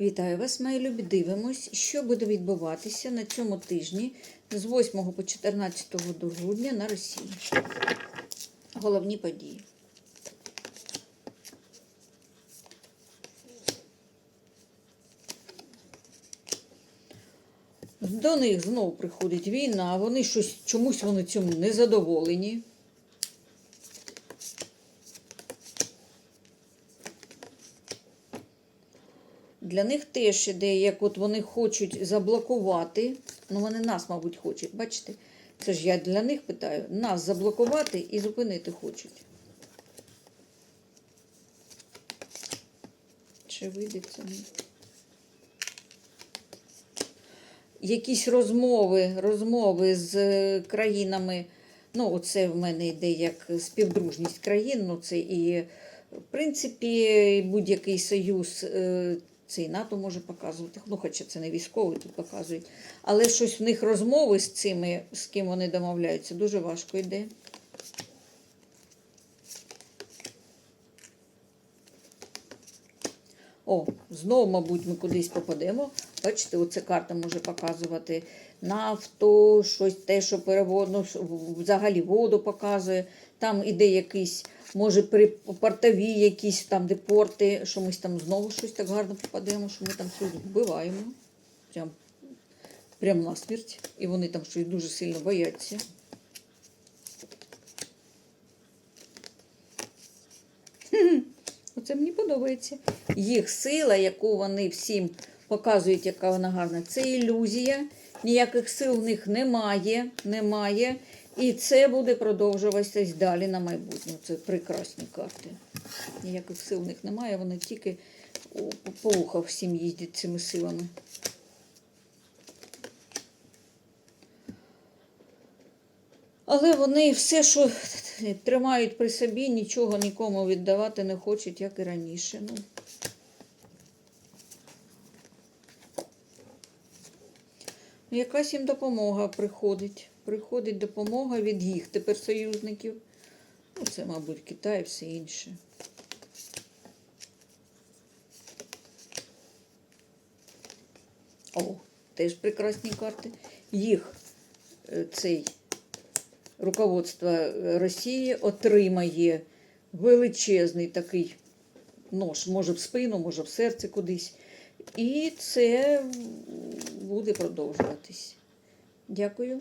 Вітаю вас, мої любі. Дивимось, що буде відбуватися на цьому тижні з 8 по 14 грудня на Росії. Головні події. До них знову приходить війна, вони щось чомусь вони цьому не задоволені. Для них теж іде, як от вони хочуть заблокувати. Ну, вони нас, мабуть, хочуть. Бачите? Це ж я для них питаю. Нас заблокувати і зупинити хочуть. Чи вийде це? Якісь розмови, розмови з е, країнами. Ну, оце в мене йде як співдружність країн. Ну, це і, в принципі, будь-який союз. Це і НАТО може показувати, ну хоча це не військовий тут показують. Але щось в них розмови з цими, з ким вони домовляються, дуже важко йде. О, знову, мабуть, ми кудись попадемо. Бачите, оця карта може показувати нафту, щось те, що переводно, взагалі воду показує. Там іде якийсь, може, при портові якісь там де порти, що ми там знову щось так гарно попадемо, що ми там щось вбиваємо. Прям, прям насмерть. І вони там щось дуже сильно бояться. Оце мені подобається. Їх сила, яку вони всім показують, яка вона гарна, це ілюзія. Ніяких сил в них немає, немає. І це буде продовжуватися далі на майбутнє. Це прекрасні карти. Ніяких сил в них немає, вони тільки по ухах всім їздять цими силами. Але вони все, що тримають при собі, нічого нікому віддавати не хочуть, як і раніше. Ну. Якась їм допомога приходить. Приходить допомога від їх тепер союзників. Ну, це, мабуть, Китай і все інше. О, теж прекрасні карти. Їх е, цей руководство е, Росії отримає величезний такий нож, може в спину, може в серце кудись. І це буде продовжуватись. Дякую.